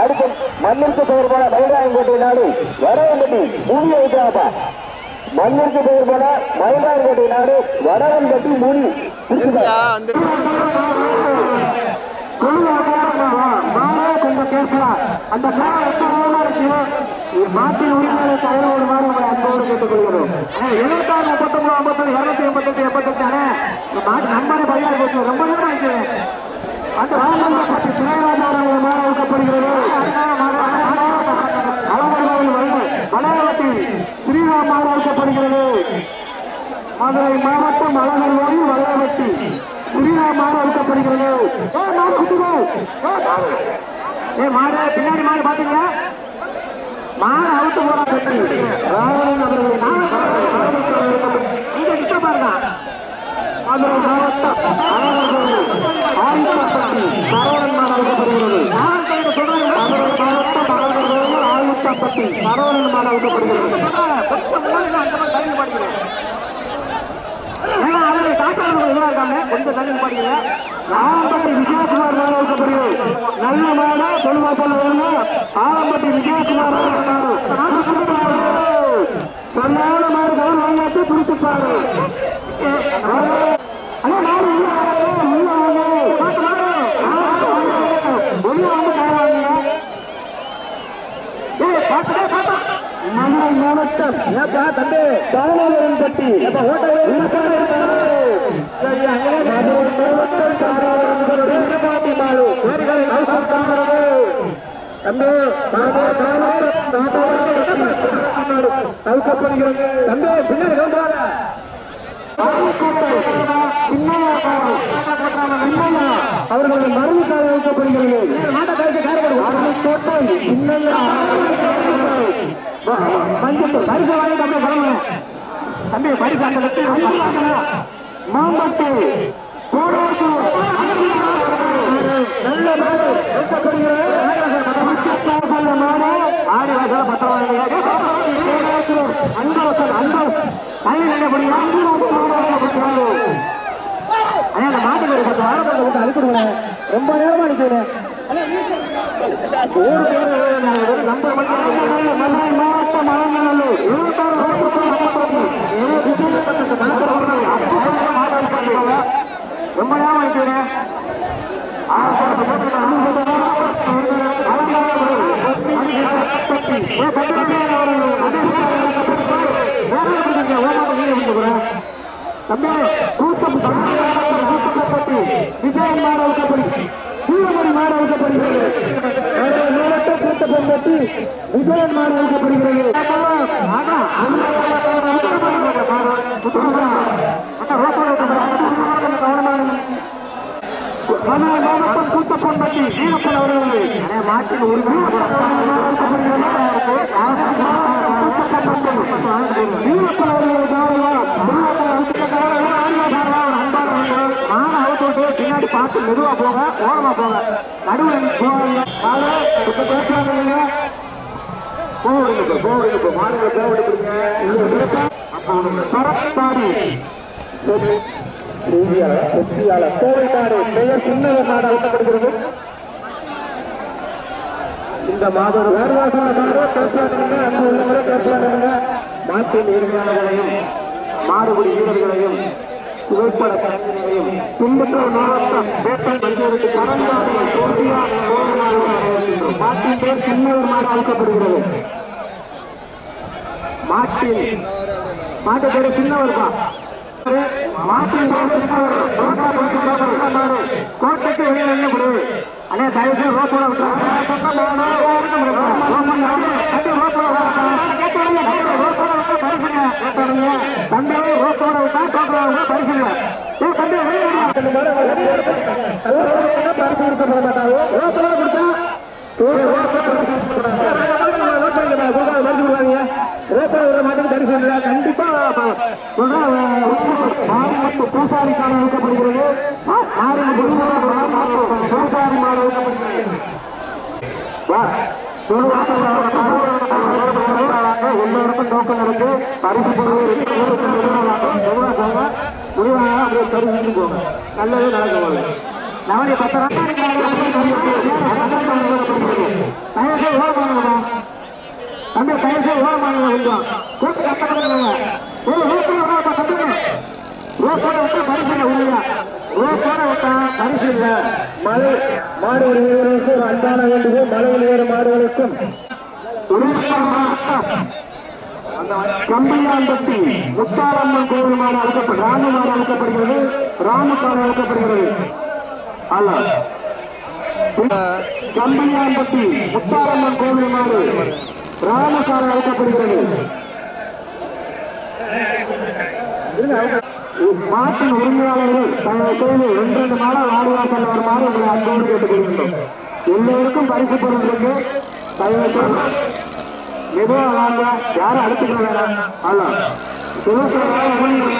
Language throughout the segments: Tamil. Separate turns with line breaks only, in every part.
அடுத்து மண்ணிற்கு பெயர் போல மயிலாயங்கோட்டை நாடு வடவன்பட்டி மூணி வைக்கிறாப்பா மண்ணிற்கு பெயர் போல மயிலாயங்கோட்டை நாடு வடவன்பட்டி மூணி
அந்த
கொஞ்சம் பேசலாம் அந்த மாட்டின் உரிமையாளர் தயார் ஒரு மாதிரி உங்களை அன்போடு கேட்டுக்கொள்கிறோம். எழுபத்தாறு முப்பத்தொன்பது ஐம்பத்தொன்று இருநூத்தி எண்பத்தெட்டு எண்பத்தெட்டு மாட்டு நம்பரை பதினாறு போச்சு. ரொம்ப நேரம் ஆச்சு. அந்த ராமநாதபுரத்து திரையராஜா அவர்கள் மாற வைக்கப்படுகிறது மலையாளத்தில் ஸ்ரீராம் மாற வைக்கப்படுகிறது மதுரை மாவட்டம் அழகர்வாடி வளரவட்டி ஸ்ரீராம் மாற வைக்கப்படுகிறது ஏ மாடு ஏ மாடு பின்னாடி மாடு பாத்தீங்களா? மாடு அவுத்து போட பற்றி ராவணன் அவர்கள் நீங்க கிட்ட பாருங்க மதுரை மாவட்டம் ஆயுத்தப்பட்டி சரவணன் மாடு மதுரை மாவட்டம் அழகர்வாடி ஆயுத்தப்பட்டி சரவணன் மாடு அவுக்கப்படுகிறது ஏன்னா அவரை இருக்காங்க. கொஞ்சம் தண்ணி பாடுகிறேன் ஆலம்பட்டி விஜயகுமார் வைக்கப்படுகிறது நல்ல மாட தெளிவா சொல்ல வேணும் ஆலம்பட்டி விஜயகுமார் சொல்லாத மாடு கவர் வாங்காட்டி. மதுரை மாவட்டம் ஏப்பா தம்பி. தாராபுரம் பட்டி. ஹோட்டல். தவிர்க்கப்படுகிறது தம்பி பின்னாடி கவுண்டார அவர்கள் மருந்துக்காக வைக்கப்படுகிறது மஞ்சள் பரிசு வாங்கி தம்பி பரிசு அந்த மாம்பட்டி நல்ல மாடு வைக்கப்படுகிறது நல்ல மாடு ஆடி அந்த மாட்டுக்கு பத்து வாரம் ரொம்ப நேரமா அனுப்பிடுவேன் நம்பர் மட்டும் மதுரை மாவட்டம் மலநல்லூர் இருபத்தாறு ரொம்ப நேரம் அனுப்பிடுவேன் தம்பி கூட்டம் கூட்டப்பட்டு விஜயம் மாற வைக்கப்படுகிறது சூழமணி மாற வைக்கப்படுகிறது மாவட்ட கூட்டப்பட்டு விஜயம் மாற வைக்கப்படுகிறது மாவட்டம் கூட்டப்பட்டு வீரப்பன் அவர்கள் மாட்டின் பின்னாடி பார்த்து மெதுவா போக ஓரமா போக நடுவில் போவாங்க இப்ப பேசுறாங்க இல்லைங்க போடுங்க போடுங்க மாடுங்க போடுங்க பரப்பாடி செய்தியாளர் வெற்றியாளர் கோவைக்காடு பெயர் சின்னவர் நாடு இந்த மாதம் வேறுவாசன அன்பு உள்ளவரை வீரர்களையும் புகைப்பட கலைஞர்களையும் பின்பற்ற மாவட்டம் மஞ்சளுக்கு மாட்டின் அழைக்கப்படுகிறது மாட்டின் மாட்டு பேரு சின்னவர்பா மாட்டின் சின்னவர் கோட்டைக்கு வெளியே வெளியே விடு தயவு செய்து தந்தையை தம்பி விட்டா டோக்கன் பரிசுங்க ஏ பரிசு கொடுக்கப்பட மாட்டாங்க ரோட்டோட கொடுத்தா கண்டிப்பா பூசாரி காண வைக்கப்படுகிறது பூசாரி மாட எல்லோருக்கும் டோக்கன் இருக்கு பரிசு முடிவாக அப்படியே போங்க நல்லது நம்முடைய பத்து தம்பி தயவுசெய்து ஓரம் பண்ணுங்க கொஞ்சம் கூட்டு கஷ்டப்படுங்க ஓ ரோப்போட விடாப்பா தம்பி ரோப்போட விட்டா பரிசு இல்லை உண்மையா ரோப்போட விட்டா பரிசு இல்லை மலை மாடு வீரர்களுக்கு ஒரு அன்பான வேண்டுகோள் மலையில் ஏறு மாடுகளுக்கும். கம்பியாம்பட்டி முத்தாரம்மன் கோவில் மாடு அழைக்கப்படும் ராம மாடு அழைக்கப்படுகிறது ராமக்காடு அழைக்கப்படுகிறது அல்ல. கம்பியாம்பட்டி முத்தாரம்மன் கோவில் மாடு. ராமக்காடு அழைக்கப்படுகிறது. மாட்டின் உரிமையாளர்கள் தங்கள் செய்து ரெண்டு ரெண்டு மாதம் வாடிவாசல் வருமாறு உங்களை அன்போடு கேட்டுக்கொள்கின்றோம். எல்லோருக்கும் பரிசு பொருள் இருக்கு மெதுவாக வாங்க. யாரும் அடிச்சுக்க வேணாம். அல்ல சுதந்திரமாக ஊழியர்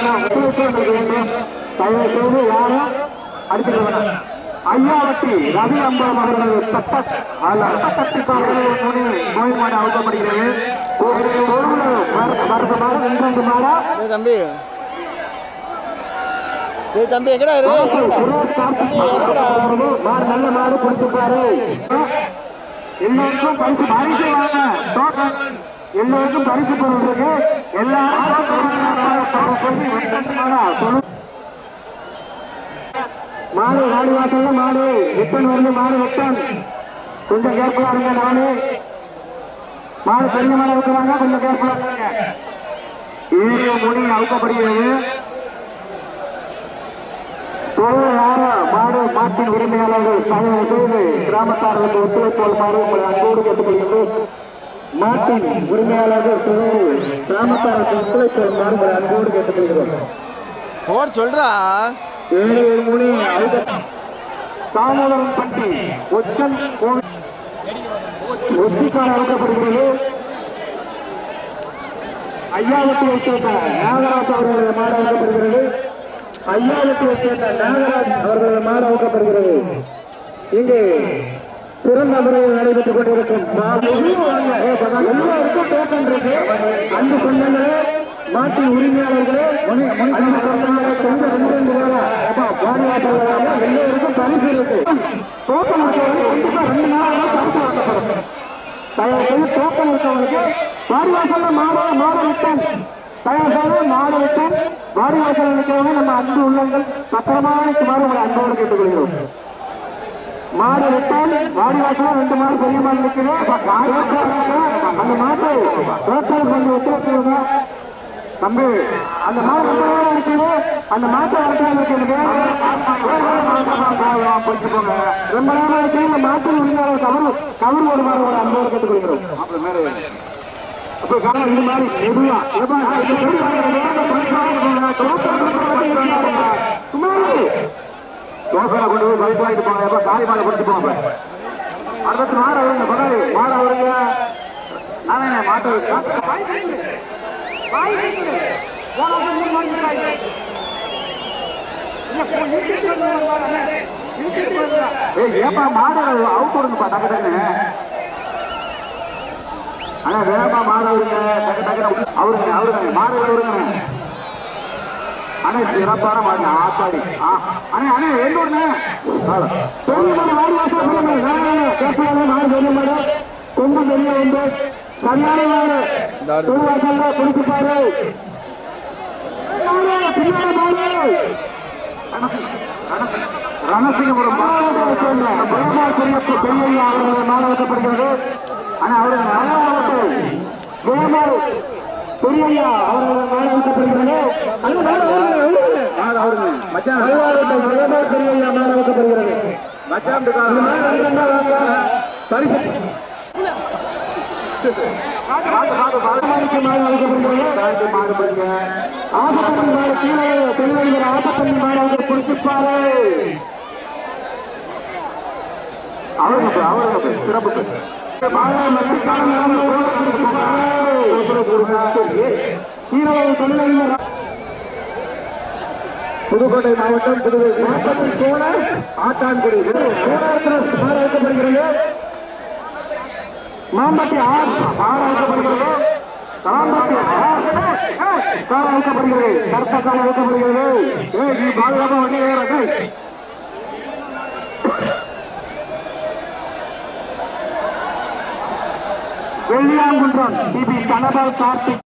தயவு செய்து யாரும் அடிச்சுக்க வேணாம். ஐயாவட்டி ரவி அம்பலம் அவர்கள் தப்பத் அல்ல தப்பத்தி முனி நோய் மாடு அழுத்தப்படுகிறது ஒரு வருஷ மாதம் இரண்டு மாதம்
தம்பி டேய் தம்பி எங்கடா இரு
மாடு நல்ல மாடு கொடுத்துப்பாரு எல்லோருக்கும் பரிசு பரிசு வாங்க டோக்கன் எல்லோருக்கும் பரிசு பொருள் இருக்கு எல்லாரும் மாடு வாடி வாசல்ல மாடு. வெப்பன் வந்து மாடு வெப்பன். கொஞ்சம் கேர்ஃபுல்லா இருங்க நானு மாடு பெரிய மாடு வைக்கிறாங்க கொஞ்சம் கேர்ஃபுல்லா இருங்க. ஏழு மொழி அழுக்கப்படுகிறது பொருள் மாடு மாட்டின் உரிமையாளர்கள் கிராமத்தார்களுக்கு ஒத்துழைப்பு வருமாறு உங்களை அன்போடு கேட்டுக்கொள்கின்றோம். மாட்டின் உரிமையாளர்கள் துணை கிராமத்தாருக்கு ஒத்துழைப்பு வருமாறு உங்களை அன்போடு கேட்டுக்கொள்கிறோம்.
சொல்றா.
ஏழு மணி அழுத தாமோதரம் பட்டி ஒச்சன் ஒத்திக்கான அழைக்கப்படுகிறது ஐயாவத்தை சேர்ந்த நாகராஜ் அவர்களுடைய மாடு அழைக்கப்படுகிறது ஐயாவத்தை சேர்ந்த நாகராஜ் அவர்களுடைய மாடு அழைக்கப்படுகிறது இங்கு சிறந்த முறையில் நடைபெற்றுக் கொண்டிருக்கும் எல்லோருக்கும் டோக்கன் இருக்கு அன்பு சொந்தங்களே நாட்டின் உரிமையாளர்களே அன்பு ரெண்டு ரெண்டு வேலை எல்லோருக்கும் பரிசு இருக்கு. டோக்கன் இருக்கவங்க கண்டிப்பா ரெண்டு நாள் பரிசு வாங்கப்படும். தயவு செய்து டோக்கன் இருக்கவங்களுக்கு வாடிவாசல்ல மாட மாட விட்டன் தயவு செய்து மாட விட்டன் வாடிவாசல் இருக்கிறவங்க நம்ம அன்பு உள்ளங்கள். பத்திரமான சுமார் உங்களை அன்போடு கேட்டுக்கொள்கிறோம். மாடு விட்டால் வாடி வாசலாம் ரெண்டு மாடு பெரிய மாடு நிற்குது. அந்த மாட்டை ரோட்டால் கொஞ்சம் ஒத்துழைச்சுங்க தம்பி அந்த இருக்குது. அந்த இருக்குது பிடிச்சுக்கோங்க ரொம்ப நேரம் இருக்கு இந்த மாட்டின் உரிமையாளர் கவர் கவர் ஒரு மாடு ஒரு அன்போடு கேட்டுக்கொள்கிறோம் அப்ப காலம் இந்த மாதிரி மெதுவா ஏப்பா, இது? சும்மா இரு. தோசை கொண்டு போய் பைக் வாங்கிட்டு போங்க. எப்ப காலி மாலை கொடுத்து போங்க. அடுத்த மாட வருங்க பகாரி மாட வருங்க நானே மாட்ட ஏப்பா மாடு அவுட் விடுங்கப்பா டக்கு டக்குன்னு அண்ணா வேகமா மாடு அவருங்க டக்கு டக்குன்னு அவருங்க அவருங்க மாடு அவருங்க அண்ணே சிறப்பான மாடு ஆத்தாடி ஆ, அண்ணே அண்ணே எந்த ஊருண்ணே மாடு வாசல் சொல்லுங்க பேசுறாங்க மாடு கொஞ்சம் பெரிய வந்து ரணசிங்கபுரம் பெரிய பெரிய அவர்கள் மாணவப்படுகிறது ஆனா அவர்கள் ஜெயமாறு பெரியய்யா அவர்கள் மாணவப்படுகிறது அவருங்க மச்சான். பெரியய்யா மாணவப்படுகிறது மச்சான். பரிசு ஆசப்பள்ளி மாடு கீழே திருவள்ளுவர் ஆசப்பள்ளி மாணவர்கள் குறிப்பிட்டாரு அவருக்கு அவருக்கு சிறப்பு புதுக்கோட்டை மாவட்டம் புதுவை மாவட்டத்தில் சோழ ஆட்டான்குடி சோழத்தில் மாறாக்கப்படுகிறது மாம்பட்டி ஆறு ஆறு காலாம்பட்டி கால வைக்கப்படுகிறது கருத்த கால வைக்கப்படுகிறது நீ பாதுகாப்பா வண்டி ஏற வெள்ளியாங்குன்றம் பிபி கனபால் கார்த்திக்.